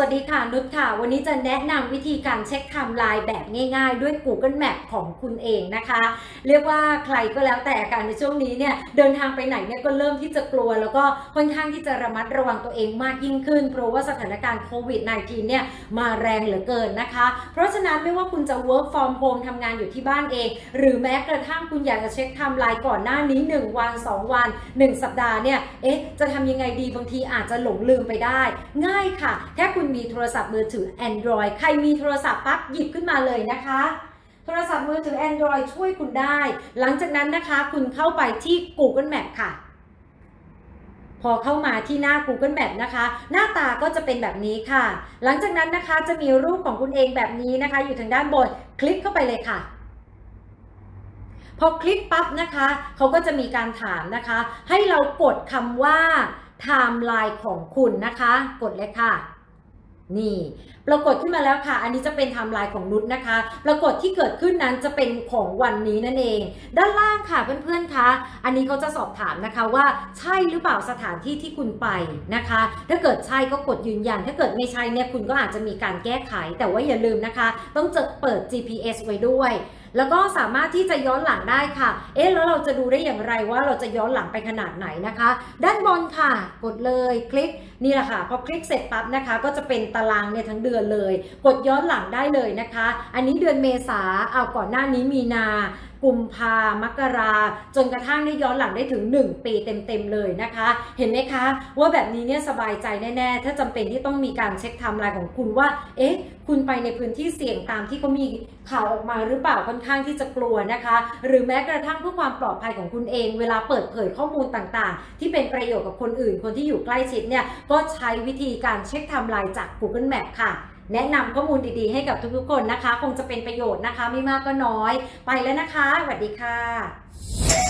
วัสดีค่ะ นุชค่ะ วันนี้จะแนะนำวิธีการเช็คไทม์ไลน์แบบง่ายๆ ด้วย Google Map ของคุณเองนะคะ เรียกว่าใครก็แล้วแต่การในช่วงนี้เนี่ยเดินทางไปไหนเนี่ยก็เริ่มที่จะกลัว แล้วก็ค่อนข้างที่จะระมัดระวังตัวเองมากยิ่งขึ้น เพราะว่าสถานการณ์โควิด -19 เนี่ยมาแรงเหลือเกินนะคะ เพราะฉะนั้นไม่ว่าคุณจะ work from home ทำงานอยู่ที่บ้านเอง หรือแม้กระทั่งคุณอยากจะเช็คไทม์ไลน์ก่อนหน้านี้ 1 วัน 2 วัน 1 สัปดาห์เนี่ยเอ๊ะจะทำยังไงดีบางทีอาจจะหลงลืมไปได้ ง่ายค่ะแค่คุณมีโทรศัพท์มือถือ Android ใครมีโทรศัพท์ปั๊บหยิบขึ้นมาเลยนะคะ โทรศัพท์มือถือ Android ช่วยคุณได้ หลังจากนั้นนะคะ คุณเข้าไปที่ Google Map ค่ะ พอเข้ามาที่หน้า Google Map นะคะ หน้าตาก็จะเป็นแบบนี้ค่ะ หลังจากนั้นนะคะจะมีรูปของคุณเองแบบนี้นะคะ อยู่ทางด้านบนคลิกเข้าไปเลยค่ะพอคลิกปั๊บนะคะ เขาก็จะมีการถามนะคะ ให้เรากดคำว่าไทม์ไลน์ของคุณนะคะ กดเลยค่ะ นี่ปรากฏขึ้นมาแล้วค่ะ อันนี้จะเป็นไทม์ไลน์ของนุชนะคะ ปรากฏที่เกิดขึ้นนั้นจะเป็นของวันนี้นั่นเอง ด้านล่างค่ะเพื่อนๆคะอันนี้เขาจะสอบถามนะคะว่าใช่หรือเปล่าสถานที่ที่คุณไปนะคะ ถ้าเกิดใช่ก็กดยืนยัน ถ้าเกิดไม่ใช่เนี่ยคุณก็อาจจะมีการแก้ไข แต่ว่าอย่าลืมนะคะ ต้องจะเปิด GPS ไว้ด้วย แล้วก็สามารถที่จะย้อนหลังได้ค่ะ เอ๊ะแล้วเราจะดูได้อย่างไรว่าเราจะย้อนหลังไปขนาดไหนนะคะ ด้านบนค่ะ กดเลยคลิกนี่แหละค่ะพอคลิกเสร็จปั๊บนะคะ ก็จะเป็นตารางเนี่ยทั้งเดือนเลย กดย้อนหลังได้เลยนะคะ อันนี้เดือนเมษาเอาก่อนหน้านี้มีนา กุมภามกราจนกระทั่งได้ย้อนหลังได้ถึง 1 ปีเต็มๆเลยนะคะ เห็นไหมคะ ว่าแบบนี้เนี่ยสบายใจแน่ๆ ถ้าจำเป็นที่ต้องมีการเช็คไทม์ไลน์ของคุณว่า เอ๊ะ คุณไปในพื้นที่เสี่ยงตามที่เขามีข่าวออกมาหรือเปล่าค่อนข้างที่จะกลัวนะคะ หรือแม้กระทั่งเพื่อความปลอดภัยของคุณเอง เวลาเปิดเผยข้อมูลต่างๆ ที่เป็นประโยชน์กับคนอื่น คนที่อยู่ใกล้ชิดเนี่ยก็ใช้วิธีการเช็คไทม์ไลน์จาก Google Map ค่ะ แนะนำข้อมูลดีๆให้กับทุกๆคนนะคะ คงจะเป็นประโยชน์นะคะ ไม่มากก็น้อย ไปแล้วนะคะสวัสดีค่ะ